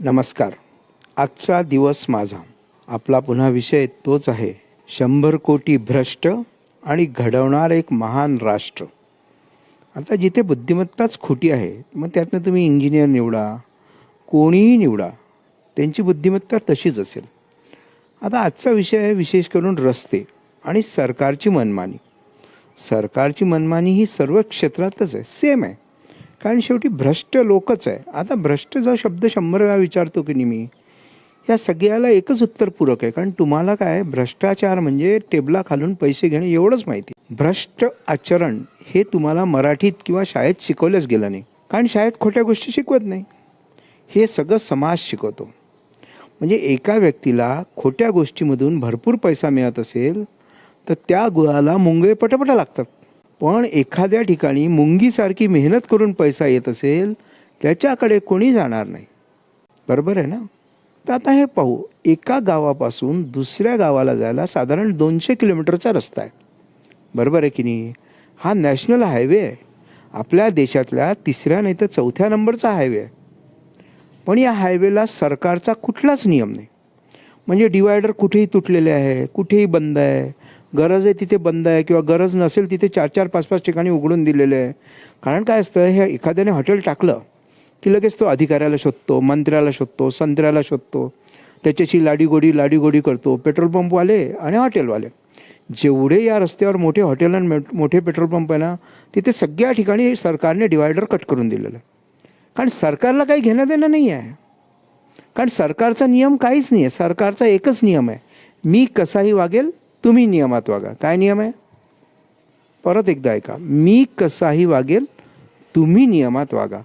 नमस्कार. आजचा दिवस माझा. आपला पुन्हा विषय तोच आहे. शंभर कोटी भ्रष्ट आणि घडवणार एक महान राष्ट्र. आता जिथे बुद्धिमत्ताच खोटी आहे मग त्यातनं तुम्ही इंजिनियर निवडा कोणीही निवडा त्यांची बुद्धिमत्ता तशीच असेल. आता आजचा विषय आहे विशेष करून रस्ते आणि सरकारची मनमानी. सरकारची मनमानी ही सर्व क्षेत्रातच आहे. सेम आहे. कारण शेवटी भ्रष्ट लोकच आहे. आता भ्रष्ट जो शब्द शंभर वेळा विचारतो की नाही मी या सगळ्याला एकच उत्तर पूरक आहे. कारण तुम्हाला काय भ्रष्टाचार म्हणजे टेबला खालून पैसे घेणे एवढंच माहिती भ्रष्ट आचरण हे तुम्हाला मराठीत किंवा शाळेत शिकवलंच गेलं नाही. कारण शाळेत खोट्या गोष्टी शिकवत नाही. हे सगळं समाज शिकवतो. म्हणजे एका व्यक्तीला खोट्या गोष्टीमधून भरपूर पैसा मिळत असेल तर त्या गुळाला मुंगळे पटापटा लागतात. पण एखाद्या ठिकाणी मुंगीसारखी मेहनत करून पैसा येत असेल त्याच्याकडे कोणी जाणार नाही. बरोबर आहे ना? तर आता हे पाहू एका गावापासून दुसऱ्या गावाला जायला साधारण दोनशे किलोमीटरचा रस्ता आहे. बरोबर आहे की नाही? हा नॅशनल हायवे आहे. आपल्या देशातल्या तिसऱ्या नाही तर चौथ्या नंबरचा हायवे आहे. पण या हायवेला सरकारचा कुठलाच नियम नाही. म्हणजे डिवायडर कुठेही तुटलेले आहे कुठेही बंद आहे. गरज आहे तिथे बंद आहे किंवा गरज नसेल तिथे चार चार पाच पाच ठिकाणी उघडून दिलेले आहे. कारण काय असतं हे एखाद्याने हॉटेल टाकलं की लगेच तो अधिकाऱ्याला शोधतो मंत्र्याला शोधतो संत्र्याला शोधतो. त्याच्याशी लाडीगोडी लाडीगोडी करतो पेट्रोल पंपवाले आणि हॉटेलवाले. जेवढे या रस्त्यावर मोठे हॉटेल आणि मोठे पेट्रोल पंप आहे ना तिथे सगळ्या ठिकाणी सरकारने डिवायडर कट करून दिलेलं आहे. कारण सरकारला काही घेणं देणं नाही आहे. कारण सरकारचा नियम काहीच नाही आहे. सरकारचा एकच नियम आहे. मी कसाही वागेल तुम्ही नियमात वागा. काय नियम आहे? परत एकदा ऐका. मी कसाही वागेल तुम्ही नियमात वागा.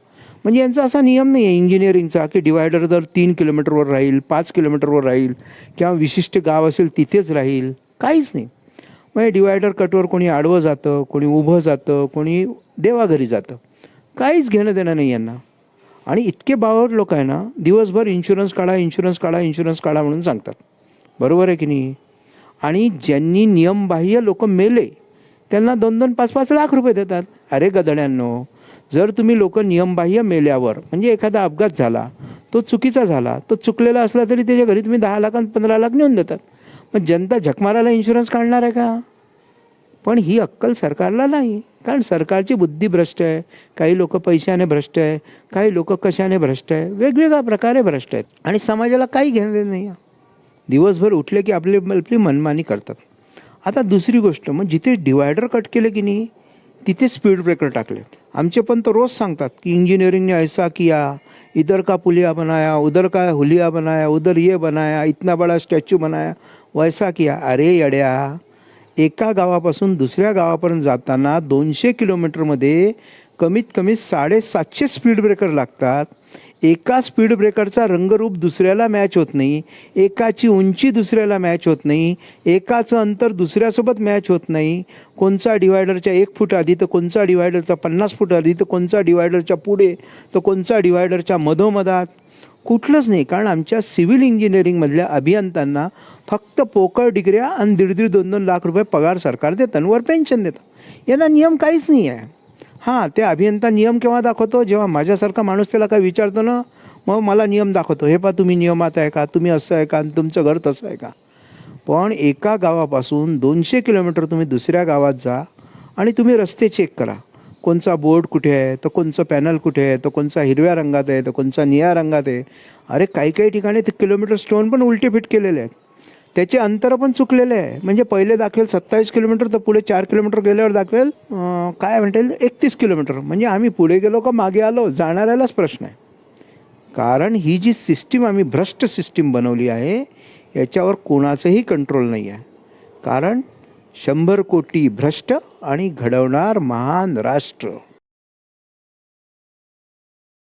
म्हणजे यांचा असा नियम नाही आहे इंजिनिअरिंगचा की डिवायडर जर तीन किलोमीटरवर राहील पाच किलोमीटरवर राहील किंवा विशिष्ट गाव असेल तिथेच राहील. काहीच नाही. म्हणजे डिवायडर कटवर कोणी आडवं जातं कोणी उभं जातं कोणी देवाघरी जातं. काहीच घेणं देणं नाही यांना. आणि इतके बावट लोक आहे ना दिवसभर इन्शुरन्स काढा इन्शुरन्स काढा इन्शुरन्स काढा म्हणून सांगतात. बरोबर आहे की नाही? आणि ज्यांनी नियमबाह्य लोक मेले त्यांना दोन दोन पाच पाच लाख रुपये देतात. अरे गदड्यांनो जर तुम्ही लोक नियमबाह्य मेल्यावर म्हणजे एखादा अपघात झाला तो चुकीचा झाला तो चुकलेला असला तरी त्याच्या घरी तुम्ही दहा लाख आणि पंधरा लाख नेऊन देतात. मग जनता झकमाराला इन्शुरन्स काढणार आहे का? पण ही अक्कल सरकारला नाही. कारण सरकारची बुद्धी भ्रष्ट आहे. काही लोक पैशाने भ्रष्ट आहे. काही लोक कशाने भ्रष्ट आहे. वेगवेगळ्या प्रकारे भ्रष्ट आहेत. आणि समाजाला काही घेणं देणं नाही आहे. दिवसभर उठले की आपली आपली मनमानी करतात. आता दुसरी गोष्ट मग जिथे डिवायडर कट केले की नाही तिथे स्पीड ब्रेकर टाकले. आमचे पण तर रोज सांगतात की इंजिनियरिंगने ऐसा किया इधर का पुलिया बनाया उधर का हुलिया बनाया उधर ये बनाया इतना बड़ा स्टॅच्यू बनाया वैसा किया. अरे यड्या एका गावापासून दुसऱ्या गावापर्यंत जाताना दोनशे किलोमीटरमध्ये कमीत कमी साडेसातशे स्पीड ब्रेकर लागतात. एका स्पीड ब्रेकरचा रंगरूप दुसऱ्याला मॅच होत नाही. एकाची उंची दुसऱ्याला मॅच होत नाही. एकाचं अंतर दुसऱ्यासोबत मॅच होत नाही. कोणचा डिवायडरच्या एक फूट आधी तर कोणचा डिवायडरचा पन्नास फूट आधी तर कोणचा डिवायडरच्या पुढे तर कोणचा डिवायडरच्या मधोमधात. कुठलंच नाही कारण आमच्या सिव्हिल इंजिनिअरिंगमधल्या अभियंत्यांना फक्त पोकळ डिग्र्या आणि दीड दीड दोन दोन लाख रुपये पगार सरकार देतं आणि वर पेन्शन देतं. यांना नियम काहीच नाही आहे. हां ते अभियंता नियम केव्हा दाखवतो? जेव्हा माझ्यासारखा माणूस त्याला काय विचारतो ना मग मला नियम दाखवतो. हे पा तुम्ही नियमात आहे का? तुम्ही असं आहे का? आणि तुमचं घर तसं आहे का? पण एका गावापासून दोनशे किलोमीटर तुम्ही दुसऱ्या गावात जा आणि तुम्ही रस्ते चेक करा. कोणचा बोर्ड कुठे आहे? तर कोणचं पॅनल कुठे आहे? तर कोणचा हिरव्या रंगात आहे? तर कोणचा निळ्या रंगात आहे? अरे काही काही ठिकाणी ते किलोमीटर स्टोन पण उलटे फिट केलेले आहेत. त्याचे अंतर पण चुकलेले आहे. म्हणजे पहिले दाखवेल सत्तावीस किलोमीटर तर पुढे चार किलोमीटर गेल्यावर दाखवेल काय म्हणता येईल एकतीस किलोमीटर. म्हणजे आम्ही पुढे गेलो का मागे आलो जाणाऱ्यालाच प्रश्न आहे. कारण ही जी सिस्टीम आम्ही भ्रष्ट सिस्टीम बनवली आहे याच्यावर कोणाचंही कंट्रोल नाही आहे. कारण शंभर कोटी भ्रष्ट आणि घडवणार महान राष्ट्र.